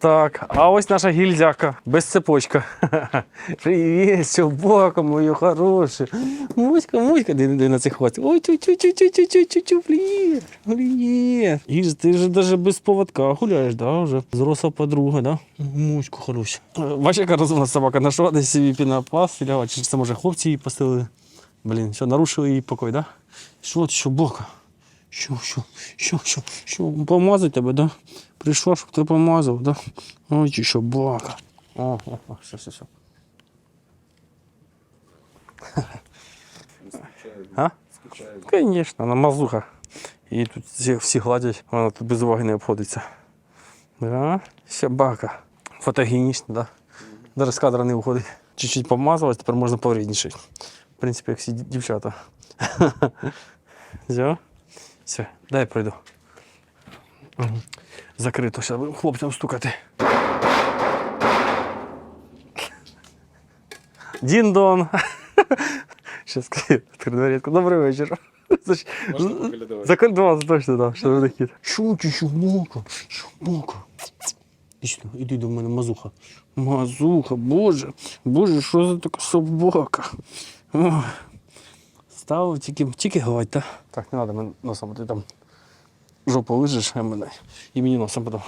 Так, а ось наша гільзяка без цепочка. Привіт, собака моя хороша. Муська, муська, де, на цих хвост. Ой, чу чу чу чу чу чу чу чу привіт. Привіт. Із, ти ж даже без поводка гуляєш, да, вже? Зросла подруга, да? Муська хороша. Бачиш, яка розумна собака, нашла десь собі пінопас, чи це може хлопці її постелили. Блін, що, нарушили її покой, да? Що ти, собака? Що, що, що, що, що, помазати тебе, да? Прийшла, щоб ти помазав, да? Ой, чи собака. О, о, о, все, все, все. А? Конечно, на мазуха. І тут всі, гладять, вона тут без уваги не обходиться. Да? Собака. Фотогенічна, да? Даже з кадра не виходить. Чуть-чуть помазалась, тепер можна повреднішити. В принципі, як всі дівчата. Все? Все, дай я пройду. Закрито, зараз будемо хлопцям стукати. Дін-дон. Щас дверетку. Добрий вечір. Закольдувався точно, так, що ви такі. Що ти, собака? Собака. Іди до мене, мазуха. Мазуха, боже, боже, що за така собака? Ой. Став тільки, тільки так? Так, не треба мене носом, ти там жопу лижеш, а мене і мені носом потім.